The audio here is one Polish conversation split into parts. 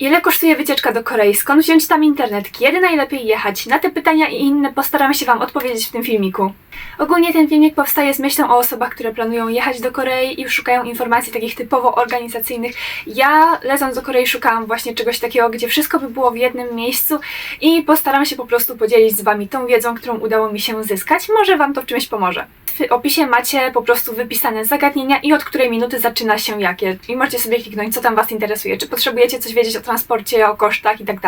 Ile kosztuje wycieczka do Korei? Skąd wziąć tam internet? Kiedy najlepiej jechać? Na te pytania i inne postaram się Wam odpowiedzieć w tym filmiku. Ogólnie ten filmik powstaje z myślą o osobach, które planują jechać do Korei i szukają informacji takich typowo organizacyjnych. Ja lecąc do Korei szukałam właśnie czegoś takiego, gdzie wszystko by było w jednym miejscu i postaram się po prostu podzielić z Wami tą wiedzą, którą udało mi się zyskać. Może Wam to w czymś pomoże. W opisie macie po prostu wypisane zagadnienia i od której minuty zaczyna się jakie. I możecie sobie kliknąć, co tam Was interesuje. Czy potrzebujecie coś wiedzieć o transporcie, o kosztach i tak.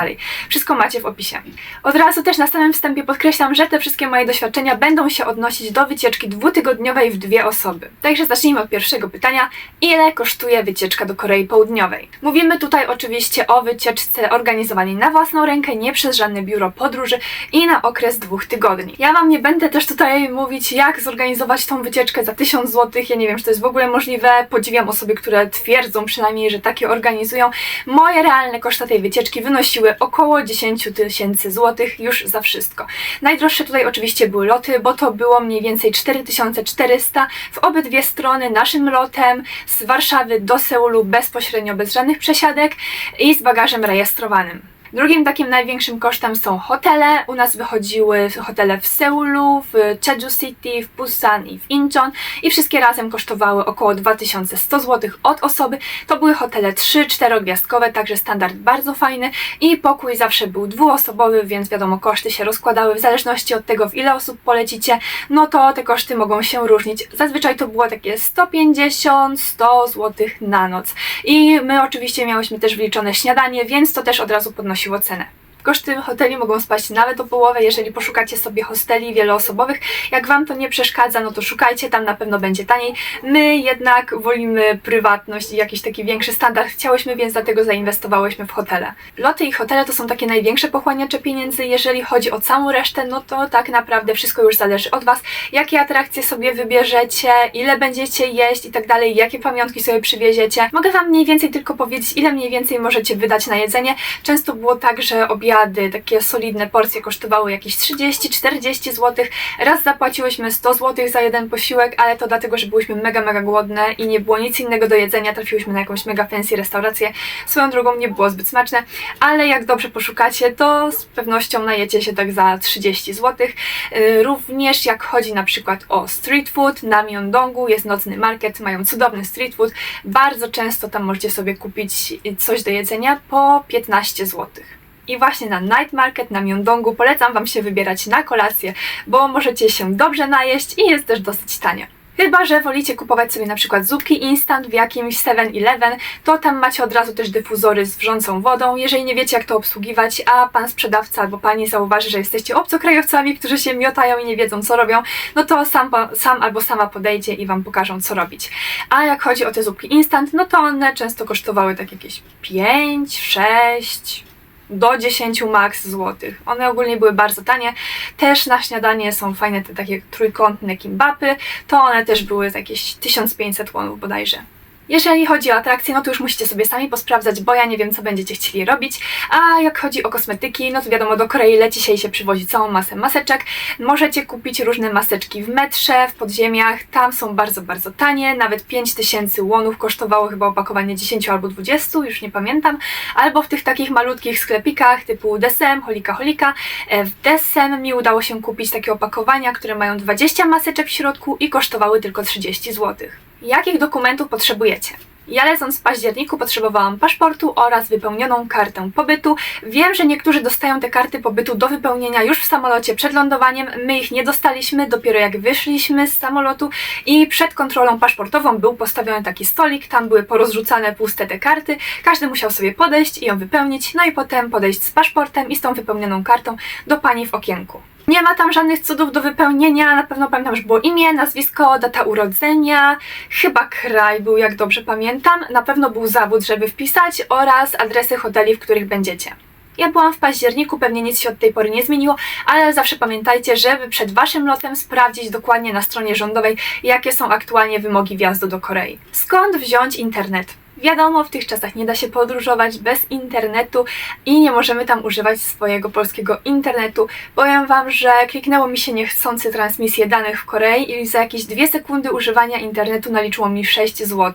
Wszystko macie w opisie. Od razu też na samym wstępie podkreślam, że te wszystkie moje doświadczenia będą się odnosić do wycieczki dwutygodniowej w dwie osoby. Także zacznijmy od pierwszego pytania. Ile kosztuje wycieczka do Korei Południowej? Mówimy tutaj oczywiście o wycieczce organizowanej na własną rękę, nie przez żadne biuro podróży i na okres dwóch tygodni. Ja Wam nie będę też tutaj mówić, jak zorganizować tą wycieczkę za 1000 zł. Ja nie wiem, czy to jest w ogóle możliwe. Podziwiam osoby, które twierdzą przynajmniej, że takie organizują. Moje realne koszty tej wycieczki wynosiły około 10 tysięcy złotych już za wszystko. Najdroższe tutaj oczywiście były loty, bo to było mniej więcej 4400 w obydwie strony naszym lotem z Warszawy do Seulu bezpośrednio, bez żadnych przesiadek i z bagażem rejestrowanym. Drugim takim największym kosztem są hotele. U nas wychodziły hotele w Seulu, w Jeju City, w Busan i w Incheon i wszystkie razem kosztowały około 2100 zł od osoby. To były hotele 3-4 gwiazdkowe, także standard bardzo fajny i pokój zawsze był dwuosobowy, więc wiadomo koszty się rozkładały w zależności od tego w ile osób polecicie, no to te koszty mogą się różnić. Zazwyczaj to było takie 150-100 zł na noc. I my oczywiście miałyśmy też wliczone śniadanie, więc to też od razu podnosiło cenę. Koszty hoteli mogą spaść nawet o połowę, jeżeli poszukacie sobie hosteli wieloosobowych. Jak Wam to nie przeszkadza, no to szukajcie, tam na pewno będzie taniej. My jednak wolimy prywatność i jakiś taki większy standard chciałyśmy, więc dlatego zainwestowałyśmy w hotele. Loty i hotele to są takie największe pochłaniacze pieniędzy. Jeżeli chodzi o całą resztę, no to tak naprawdę wszystko już zależy od Was. Jakie atrakcje sobie wybierzecie, ile będziecie jeść i tak dalej, jakie pamiątki sobie przywieziecie. Mogę Wam mniej więcej tylko powiedzieć, ile mniej więcej możecie wydać na jedzenie. Często było tak, że obiady, takie solidne porcje kosztowały jakieś 30-40 zł. Raz zapłaciłyśmy 100 zł za jeden posiłek, ale to dlatego, że byłyśmy mega, mega głodne i nie było nic innego do jedzenia. Trafiłyśmy na jakąś mega fancy restaurację. Swoją drogą nie było zbyt smaczne, ale jak dobrze poszukacie, to z pewnością najecie się tak za 30 zł. Yy, Również jak chodzi na przykład o street food, na Myeongdongu jest nocny market, mają cudowny street food. Bardzo często tam możecie sobie kupić coś do jedzenia po 15 złotych. I właśnie na Night Market na Myeongdongu polecam Wam się wybierać na kolację, bo możecie się dobrze najeść i jest też dosyć tanie. Chyba, że wolicie kupować sobie na przykład zupki instant w jakimś 7-Eleven, to tam macie od razu też dyfuzory z wrzącą wodą. Jeżeli nie wiecie jak to obsługiwać, a pan sprzedawca albo pani zauważy, że jesteście obcokrajowcami, którzy się miotają i nie wiedzą co robią, no to sam, sam albo sama podejdzie i Wam pokażą co robić. A jak chodzi o te zupki instant, no to one często kosztowały tak jakieś 5, 6, do 10 max złotych. One ogólnie były bardzo tanie. Też na śniadanie są fajne te takie trójkątne kimbapy. To one też były jakieś 1500 wonów bodajże. Jeżeli chodzi o atrakcje, no to już musicie sobie sami posprawdzać, bo ja nie wiem, co będziecie chcieli robić. A jak chodzi o kosmetyki, no to wiadomo, do Korei leci się i się przywozi całą masę maseczek. Możecie kupić różne maseczki w metrze, w podziemiach. Tam są bardzo, bardzo tanie. Nawet 5000 wonów kosztowało chyba opakowanie 10 albo 20, już nie pamiętam. Albo w tych takich malutkich sklepikach typu DSM, Holika Holika. E, W DSM mi udało się kupić takie opakowania, które mają 20 maseczek w środku i kosztowały tylko 30 zł. Jakich dokumentów potrzebujecie? Ja lecąc w październiku potrzebowałam paszportu oraz wypełnioną kartę pobytu. Wiem, że niektórzy dostają te karty pobytu do wypełnienia już w samolocie przed lądowaniem. My ich nie dostaliśmy dopiero jak wyszliśmy z samolotu i przed kontrolą paszportową był postawiony taki stolik, tam były porozrzucane puste te karty. Każdy musiał sobie podejść i ją wypełnić, no i potem podejść z paszportem i z tą wypełnioną kartą do pani w okienku. Nie ma tam żadnych cudów do wypełnienia, na pewno pamiętam, że było imię, nazwisko, data urodzenia, chyba kraj był, jak dobrze pamiętam, na pewno był zawód, żeby wpisać oraz adresy hoteli, w których będziecie. Ja byłam w październiku, pewnie nic się od tej pory nie zmieniło, ale zawsze pamiętajcie, żeby przed waszym lotem sprawdzić dokładnie na stronie rządowej, jakie są aktualnie wymogi wjazdu do Korei. Skąd wziąć internet? Wiadomo, w tych czasach nie da się podróżować bez internetu i nie możemy tam używać swojego polskiego internetu. Powiem Wam, że kliknęło mi się niechcący transmisję danych w Korei i za jakieś dwie sekundy używania internetu naliczyło mi 6 zł.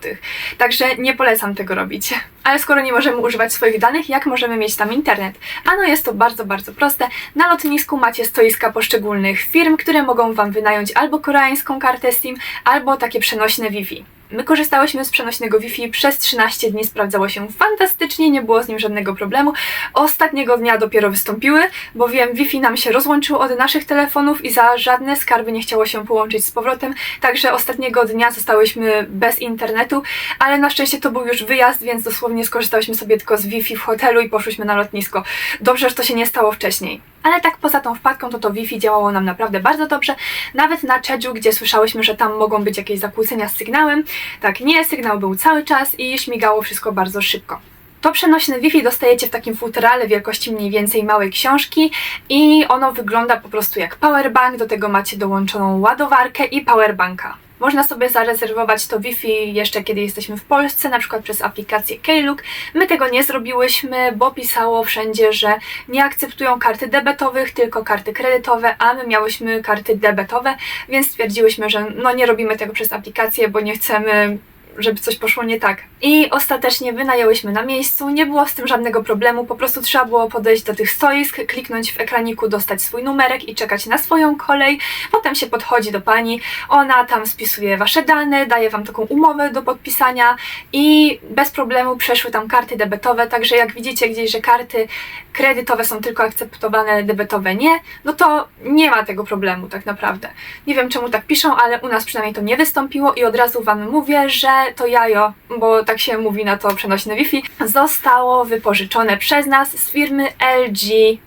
Także nie polecam tego robić. Ale skoro nie możemy używać swoich danych, jak możemy mieć tam internet? Ano jest to bardzo, bardzo proste. Na lotnisku macie stoiska poszczególnych firm, które mogą Wam wynająć albo koreańską kartę SIM, albo takie przenośne Wi-Fi. My korzystałyśmy z przenośnego Wi-Fi przez 13 dni, sprawdzało się fantastycznie, nie było z nim żadnego problemu. Ostatniego dnia dopiero wystąpiły, bowiem Wi-Fi nam się rozłączyło od naszych telefonów i za żadne skarby nie chciało się połączyć z powrotem, także ostatniego dnia zostałyśmy bez internetu, ale na szczęście to był już wyjazd, więc dosłownie skorzystałyśmy sobie tylko z Wi-Fi w hotelu i poszłyśmy na lotnisko. Dobrze, że to się nie stało wcześniej. Ale tak poza tą wpadką, to to Wi-Fi działało nam naprawdę bardzo dobrze. Nawet na Jeju, gdzie słyszałyśmy, że tam mogą być jakieś zakłócenia z sygnałem, tak nie, sygnał był cały czas i śmigało wszystko bardzo szybko. To przenośne Wi-Fi dostajecie w takim futerale wielkości mniej więcej małej książki i ono wygląda po prostu jak powerbank, do tego macie dołączoną ładowarkę i powerbanka. Można sobie zarezerwować to Wi-Fi jeszcze kiedy jesteśmy w Polsce, na przykład przez aplikację Klook. My tego nie zrobiłyśmy, bo pisało wszędzie, że nie akceptują karty debetowych, tylko karty kredytowe, a my miałyśmy karty debetowe, więc stwierdziłyśmy, że no nie robimy tego przez aplikację, bo nie chcemy żeby coś poszło nie tak. I ostatecznie wynajęłyśmy na miejscu, nie było z tym żadnego problemu, po prostu trzeba było podejść do tych stoisk, kliknąć w ekraniku, dostać swój numerek i czekać na swoją kolej. Potem się podchodzi do pani, ona tam spisuje wasze dane, daje wam taką umowę do podpisania i bez problemu przeszły tam karty debetowe, także jak widzicie gdzieś, że karty kredytowe są tylko akceptowane, debetowe nie, no to nie ma tego problemu tak naprawdę. Nie wiem czemu tak piszą, ale u nas przynajmniej to nie wystąpiło i od razu wam mówię, że to jajo, bo tak się mówi na to przenośne Wi-Fi, zostało wypożyczone przez nas z firmy LG.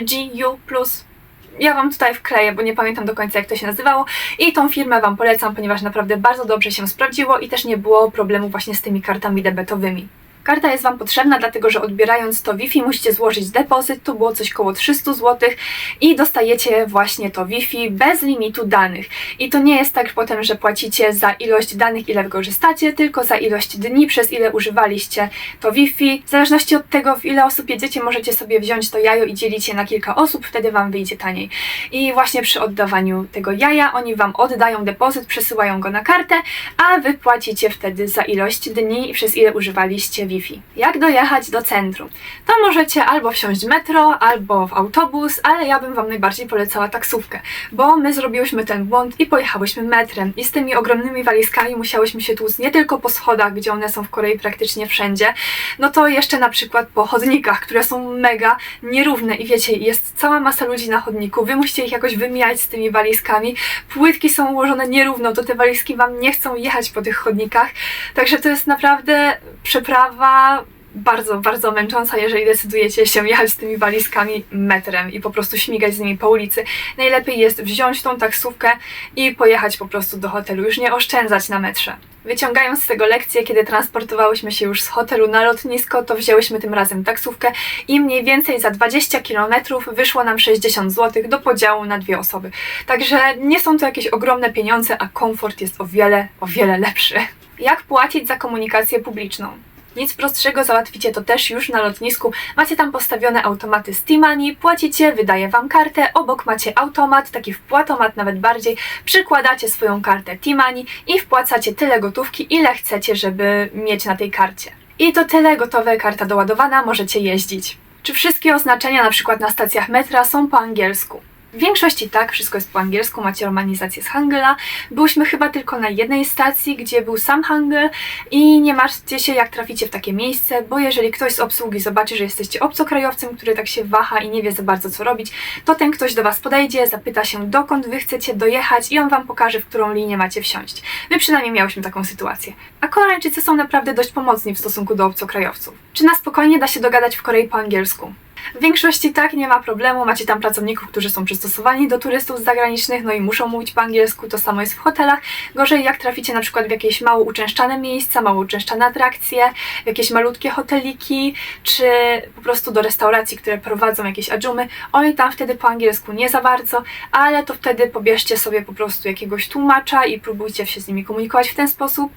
LGU. Ja Wam tutaj wkleję, bo nie pamiętam do końca jak to się nazywało i tą firmę Wam polecam, ponieważ naprawdę bardzo dobrze się sprawdziło i też nie było problemu właśnie z tymi kartami debetowymi. Karta jest Wam potrzebna, dlatego że odbierając to Wi-Fi musicie złożyć depozyt, to było coś koło 300 zł i dostajecie właśnie to Wi-Fi bez limitu danych. I to nie jest tak potem, że płacicie za ilość danych, ile wykorzystacie, tylko za ilość dni, przez ile używaliście to Wi-Fi. W zależności od tego, w ile osób jedziecie, możecie sobie wziąć to jajo i dzielić je na kilka osób, wtedy Wam wyjdzie taniej. I właśnie przy oddawaniu tego jaja, oni Wam oddają depozyt, przesyłają go na kartę, a Wy płacicie wtedy za ilość dni, przez ile używaliście Wi-Fi. Jak dojechać do centrum? To możecie albo wsiąść metro, albo w autobus, ale ja bym Wam najbardziej polecała taksówkę, bo my zrobiłyśmy ten błąd i pojechałyśmy metrem. I z tymi ogromnymi walizkami musiałyśmy się tłuc nie tylko po schodach, gdzie one są w Korei praktycznie wszędzie, no to jeszcze na przykład po chodnikach, które są mega nierówne. I wiecie, jest cała masa ludzi na chodniku, Wy musicie ich jakoś wymijać z tymi walizkami, płytki są ułożone nierówno, to te walizki Wam nie chcą jechać po tych chodnikach, także to jest naprawdę przeprawa bardzo, bardzo męcząca, jeżeli decydujecie się jechać z tymi walizkami metrem i po prostu śmigać z nimi po ulicy. Najlepiej jest wziąć tą taksówkę i pojechać po prostu do hotelu, już nie oszczędzać na metrze. Wyciągając z tego lekcję, kiedy transportowałyśmy się już z hotelu na lotnisko, to wzięłyśmy tym razem taksówkę i mniej więcej za 20 km wyszło nam 60 zł do podziału na dwie osoby. Także nie są to jakieś ogromne pieniądze, a komfort jest o wiele, o wiele lepszy. Jak płacić za komunikację publiczną? Nic prostszego, załatwicie to też już na lotnisku. Macie tam postawione automaty z T-Money, płacicie, wydaje wam kartę, obok macie automat, taki wpłatomat nawet bardziej, przykładacie swoją kartę T-Money i wpłacacie tyle gotówki, ile chcecie, żeby mieć na tej karcie. I to tyle, gotowe, karta doładowana, możecie jeździć. Czy wszystkie oznaczenia na przykład na stacjach metra są po angielsku? W większości tak, wszystko jest po angielsku, macie romanizację z Hangula. Byłyśmy chyba tylko na jednej stacji, gdzie był sam Hangul i nie martwcie się, jak traficie w takie miejsce, bo jeżeli ktoś z obsługi zobaczy, że jesteście obcokrajowcem, który tak się waha i nie wie za bardzo co robić, to ten ktoś do Was podejdzie, zapyta się dokąd Wy chcecie dojechać i on Wam pokaże, w którą linię macie wsiąść. My przynajmniej miałyśmy taką sytuację. A Koreańczycy są naprawdę dość pomocni w stosunku do obcokrajowców. Czy na spokojnie da się dogadać w Korei po angielsku? W większości tak nie ma problemu, macie tam pracowników, którzy są przystosowani do turystów zagranicznych, no i muszą mówić po angielsku, to samo jest w hotelach. Gorzej jak traficie na przykład w jakieś mało uczęszczane miejsca, mało uczęszczane atrakcje, w jakieś malutkie hoteliki, czy po prostu do restauracji, które prowadzą jakieś adżumy, oni tam wtedy po angielsku nie za bardzo, ale to wtedy pobierzcie sobie po prostu jakiegoś tłumacza i próbujcie się z nimi komunikować w ten sposób.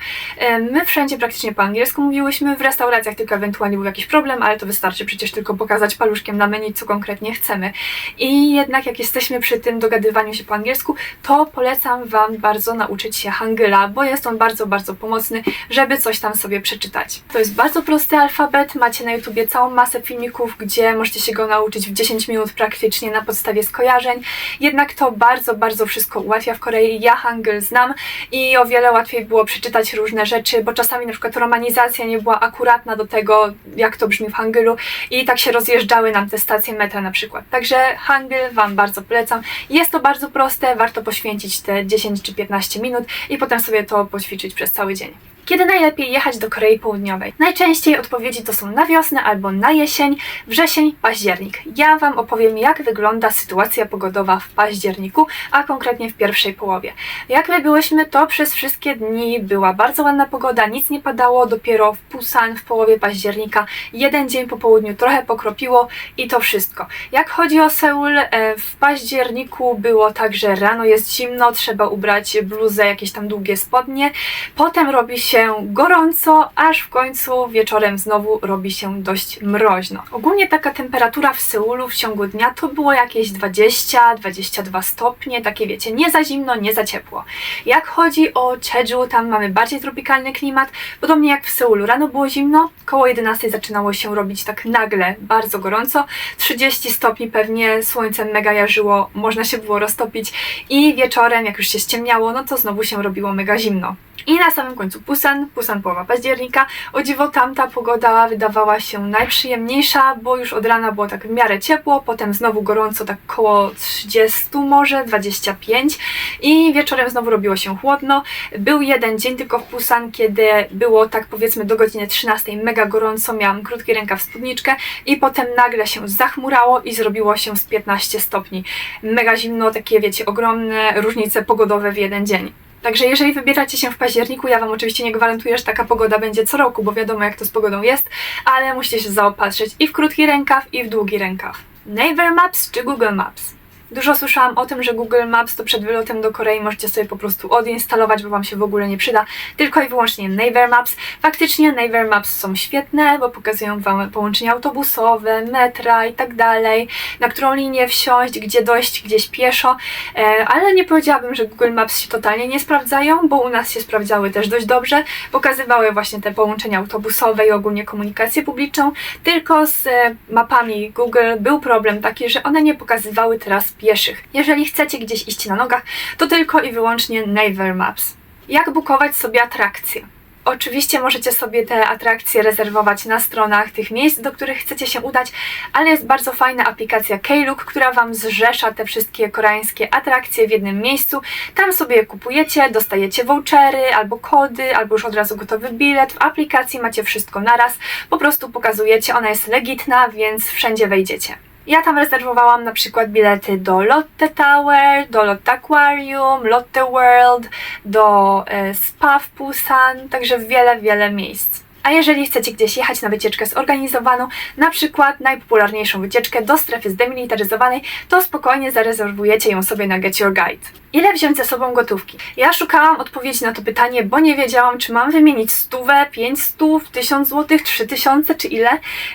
My wszędzie praktycznie po angielsku mówiłyśmy, w restauracjach tylko ewentualnie był jakiś problem, ale to wystarczy przecież tylko pokazać paluszkiem na menu, co konkretnie chcemy. I jednak jak jesteśmy przy tym dogadywaniu się po angielsku, to polecam Wam bardzo nauczyć się hangula, bo jest on bardzo, bardzo pomocny, żeby coś tam sobie przeczytać. To jest bardzo prosty alfabet, macie na YouTubie całą masę filmików, gdzie możecie się go nauczyć w 10 minut praktycznie na podstawie skojarzeń, jednak to bardzo, bardzo wszystko ułatwia w Korei. Ja hangul znam i o wiele łatwiej było przeczytać różne rzeczy, bo czasami na przykład romanizacja nie była akuratna do tego, jak to brzmi w hangulu i tak się rozjeżdżały nam te stacje metra na przykład. Także hangul Wam bardzo polecam. Jest to bardzo proste, warto poświęcić te 10 czy 15 minut i potem sobie to poćwiczyć przez cały dzień. Kiedy najlepiej jechać do Korei Południowej? Najczęściej odpowiedzi to są na wiosnę albo na jesień, wrzesień, październik. Ja Wam opowiem, jak wygląda sytuacja pogodowa w październiku, a konkretnie w pierwszej połowie. Jak my byłyśmy, to przez wszystkie dni była bardzo ładna pogoda, nic nie padało, dopiero w Pusan w połowie października, jeden dzień po południu trochę pokropiło i to wszystko. Jak chodzi o Seul, e, w październiku było tak, że rano jest zimno, trzeba ubrać bluzę, jakieś tam długie spodnie, potem robi się gorąco, aż w końcu wieczorem znowu robi się dość mroźno. Ogólnie taka temperatura w Seulu w ciągu dnia to było jakieś 20-22 stopnie, takie wiecie, nie za zimno, nie za ciepło. Jak chodzi o Jeju, tam mamy bardziej tropikalny klimat, podobnie jak w Seulu. Rano było zimno, koło 11 zaczynało się robić tak nagle bardzo gorąco, 30 stopni pewnie, słońce mega jarzyło, można się było roztopić i wieczorem, jak już się ściemniało, no to znowu się robiło mega zimno. I na samym końcu Pusan, Pusan połowa października. O dziwo tamta pogoda wydawała się najprzyjemniejsza, bo już od rana było tak w miarę ciepło, potem znowu gorąco, tak koło 30 może, 25 i wieczorem znowu robiło się chłodno. Był jeden dzień tylko w Pusan, kiedy było tak powiedzmy do godziny 13 mega gorąco, miałam krótki rękaw spódniczkę i potem nagle się zachmurało i zrobiło się z 15 stopni. Mega zimno, takie wiecie, ogromne różnice pogodowe w jeden dzień. Także jeżeli wybieracie się w październiku, ja Wam oczywiście nie gwarantuję, że taka pogoda będzie co roku, bo wiadomo jak to z pogodą jest, ale musicie się zaopatrzyć i w krótki rękaw, i w długi rękaw. Naver Maps czy Google Maps? Dużo słyszałam o tym, że Google Maps to przed wylotem do Korei możecie sobie po prostu odinstalować, bo Wam się w ogóle nie przyda, tylko i wyłącznie Naver Maps. Faktycznie Naver Maps są świetne, bo pokazują Wam połączenia autobusowe, metra i tak dalej, na którą linię wsiąść, gdzie dojść, gdzieś pieszo, e, ale nie powiedziałabym, że Google Maps się totalnie nie sprawdzają, bo u nas się sprawdzały też dość dobrze, pokazywały właśnie te połączenia autobusowe i ogólnie komunikację publiczną, tylko z e, mapami Google był problem taki, że one nie pokazywały teraz pieszych. Jeżeli chcecie gdzieś iść na nogach, to tylko i wyłącznie Naver Maps. Jak bukować sobie atrakcje? Oczywiście możecie sobie te atrakcje rezerwować na stronach tych miejsc, do których chcecie się udać, ale jest bardzo fajna aplikacja Klook, która Wam zrzesza te wszystkie koreańskie atrakcje w jednym miejscu. Tam sobie je kupujecie, dostajecie vouchery albo kody, albo już od razu gotowy bilet. W aplikacji macie wszystko naraz, po prostu pokazujecie, ona jest legitna, więc wszędzie wejdziecie. Ja tam rezerwowałam na przykład bilety do Lotte Tower, do Lotte Aquarium, Lotte World, do e, Spa w Busan, także wiele, wiele miejsc. A jeżeli chcecie gdzieś jechać na wycieczkę zorganizowaną, na przykład najpopularniejszą wycieczkę do strefy zdemilitaryzowanej, to spokojnie zarezerwujecie ją sobie na Get Your Guide. Ile wziąć ze sobą gotówki? Ja szukałam odpowiedzi na to pytanie, bo nie wiedziałam, czy mam wymienić stówę, pięć stów, tysiąc złotych, trzy tysiące, czy ile.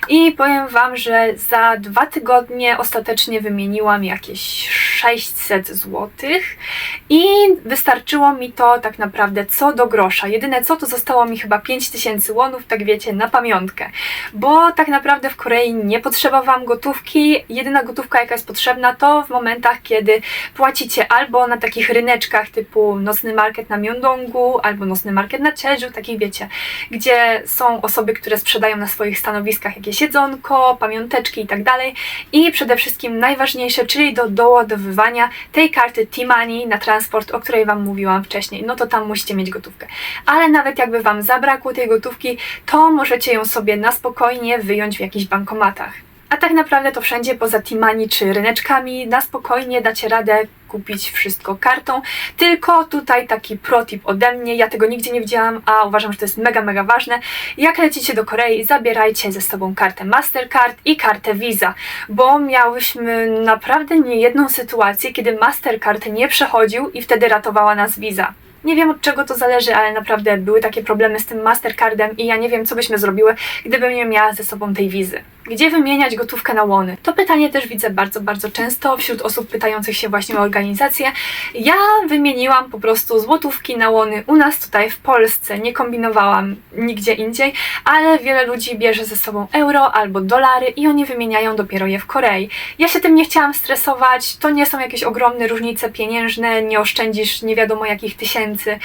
I powiem Wam, że za dwa tygodnie ostatecznie wymieniłam jakieś 600 złotych i wystarczyło mi to tak naprawdę co do grosza. Jedyne co, to zostało mi chyba 5000 wonów, tak wiecie, na pamiątkę. Bo tak naprawdę w Korei nie potrzebowałam gotówki. Jedyna gotówka, jaka jest potrzebna, to w momentach, kiedy płacicie albo na takich ryneczkach typu nocny market na Myeongdongu, albo nocny market na Jeju, takich wiecie, gdzie są osoby, które sprzedają na swoich stanowiskach jakieś jedzonko, pamiąteczki i tak. I przede wszystkim najważniejsze, czyli do doładowywania tej karty T-Money na transport, o której Wam mówiłam wcześniej. No to tam musicie mieć gotówkę. Ale nawet jakby Wam zabrakło tej gotówki, to możecie ją sobie na spokojnie wyjąć w jakichś bankomatach. A tak naprawdę to wszędzie poza Timani czy ryneczkami na spokojnie dacie radę kupić wszystko kartą. Tylko tutaj taki protip ode mnie, ja tego nigdzie nie widziałam, a uważam, że to jest mega, mega ważne. Jak lecicie do Korei, zabierajcie ze sobą kartę Mastercard i kartę Visa, bo miałyśmy naprawdę niejedną sytuację, kiedy Mastercard nie przechodził i wtedy ratowała nas Visa. Nie wiem od czego to zależy, ale naprawdę były takie problemy z tym Mastercardem i ja nie wiem, co byśmy zrobiły, gdybym nie miała ze sobą tej wizy. Gdzie wymieniać gotówkę na łony? To pytanie też widzę bardzo, bardzo często wśród osób pytających się właśnie o organizację. Ja wymieniłam po prostu złotówki na łony u nas tutaj w Polsce, nie kombinowałam nigdzie indziej, ale wiele ludzi bierze ze sobą euro albo dolary i oni wymieniają dopiero je w Korei. Ja się tym nie chciałam stresować, to nie są jakieś ogromne różnice pieniężne, nie oszczędzisz nie wiadomo jakich tysięcy,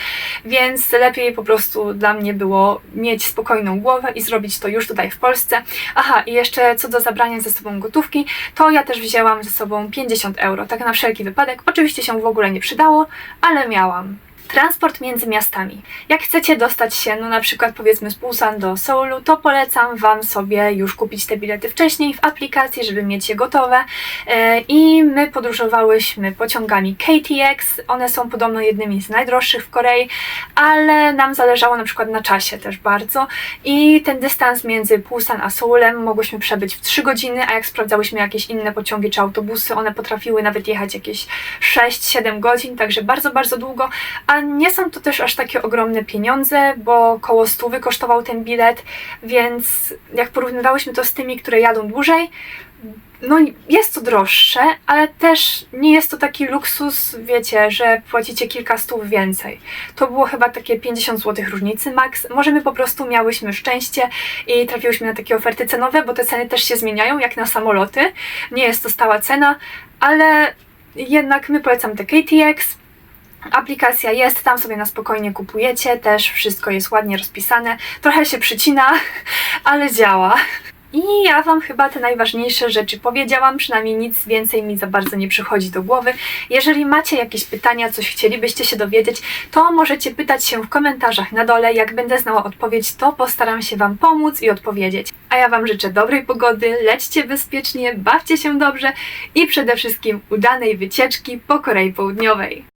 więc lepiej po prostu dla mnie było mieć spokojną głowę i zrobić to już tutaj w Polsce. Aha, i jeszcze co do zabrania ze sobą gotówki, to ja też wzięłam ze sobą 50 euro, tak na wszelki wypadek. Oczywiście się w ogóle nie przydało, ale miałam. Transport między miastami. Jak chcecie dostać się, no na przykład powiedzmy z Busan do Seulu, to polecam Wam sobie już kupić te bilety wcześniej w aplikacji, żeby mieć je gotowe. E, I my podróżowałyśmy pociągami KTX. One są podobno jednymi z najdroższych w Korei, ale nam zależało na przykład na czasie też bardzo. I ten dystans między Busan a Seulem mogłyśmy przebyć w 3 godziny, a jak sprawdzałyśmy jakieś inne pociągi czy autobusy, one potrafiły nawet jechać jakieś 6-7 godzin, także bardzo, bardzo długo. A nie są to też aż takie ogromne pieniądze, bo koło stówy kosztował ten bilet, więc jak porównywałyśmy to z tymi, które jadą dłużej, no jest to droższe, ale też nie jest to taki luksus, wiecie, że płacicie kilka stów więcej. To było chyba takie 50 zł różnicy max. Może my po prostu miałyśmy szczęście i trafiłyśmy na takie oferty cenowe, bo te ceny też się zmieniają, jak na samoloty. Nie jest to stała cena, ale jednak my polecam te KTX. Aplikacja jest, tam sobie na spokojnie kupujecie, też wszystko jest ładnie rozpisane. Trochę się przycina, ale działa. I ja Wam chyba te najważniejsze rzeczy powiedziałam, przynajmniej nic więcej mi za bardzo nie przychodzi do głowy. Jeżeli macie jakieś pytania, coś chcielibyście się dowiedzieć, to możecie pytać się w komentarzach na dole. Jak będę znała odpowiedź, to postaram się Wam pomóc i odpowiedzieć. A ja Wam życzę dobrej pogody, lećcie bezpiecznie, bawcie się dobrze i przede wszystkim udanej wycieczki po Korei Południowej.